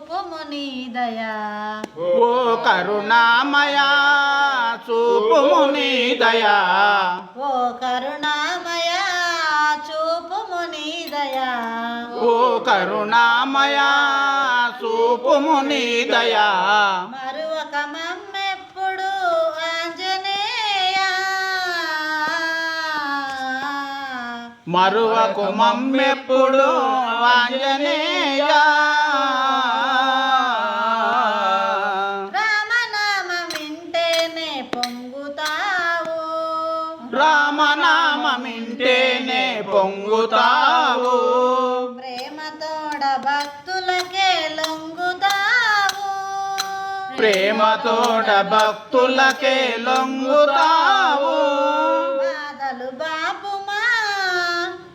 చూపుము నీ దయా. ఓ కరుణామయా చూపుము నీ దయా. ఓ కరుణామయ చూపుము నీ దయా. ఓ కరుణామయా చూపుము నీ దయా. మరువక మమ్మెప్పుడు ఆంజనేయ. మరువకు మమ్మెప్పుడు ఆంజనేయా పొంగుతావు. రామనామమింటేనే పొంగుతావు. ప్రేమతోడ భక్తులకే లొంగుతావు. ప్రేమతోట భక్తులకే లొంగుతావు. బాధలు బాపుమా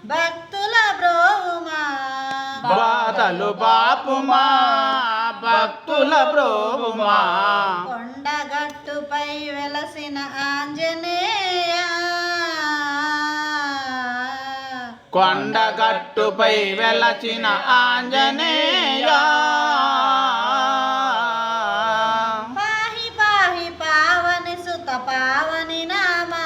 భక్తుల బ్రోవుమా. బాధలు బాపుమా భక్తుల బ్రోవుమా. కొండగట్టుపై వెలసిన ఆంజనేయ. కొండగట్టుపై వెలచిన ఆంజనేయా. పాహి పాహి పావని సుత పావని నామా.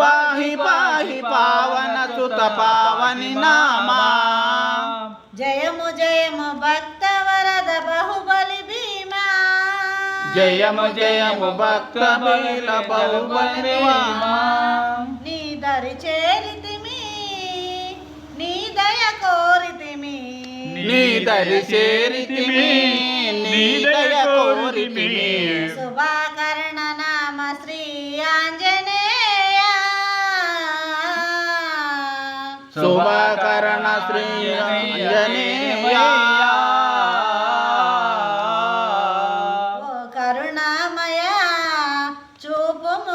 పాహి పాహి పావన సుత పావని నామా. జయము జయము భక్త వరద భీమా జయము జయము భక్త నీ దరి చేరితిమి నీ దయ కోరితిమి. నీ దరి చేరితిమి నీ దయ కోరితిమి. శుభాకరణ నామ శ్రీ ఆంజనేయ. శుభకరణ శ్రీ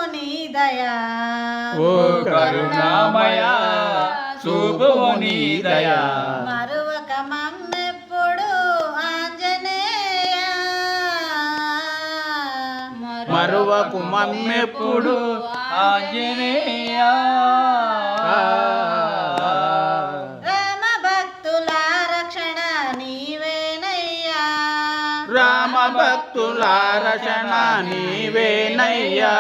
చూపుము నీ దయా. ఓ కరుణామయ శుభము నీ దయా. మరువక మమ్మెప్పుడు ఆంజనేయ. మరువకు మమ్మెప్పుడు ఆంజనేయ. భక్తుల రచన నీవేనయ్యా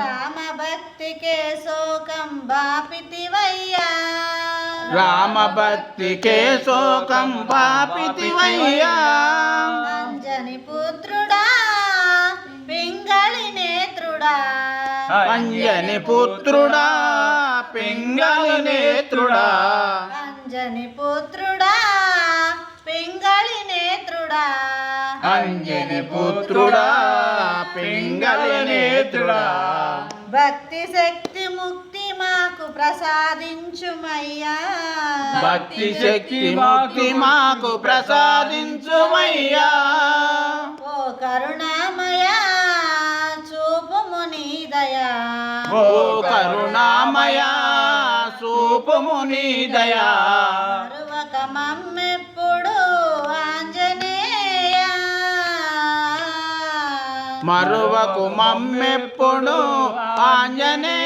రామ భక్తికే శోకం బాపితివయ్యా రామ భక్తికే శోకం పాపితివయ్యా అంజని పుత్రుడా పింగళి నేత్రుడా అంజని పుత్రుడా పింగళి నేత్రుడా అంజని పుత్రుడా అంజని పుత్రుడా పింగళి నేత్రుడా. భక్తి శక్తి ముక్తి మాకు ప్రసాదించుమయ్యా. భక్తి శక్తి ముక్తి మాకు ప్రసాదించుమయ్యా. ఓ కరుణామయ చూపుము నీ దయా. ఓ కరుణామయ సూపము నీ మరువకు మమ్మెప్పుడు ఆంజనే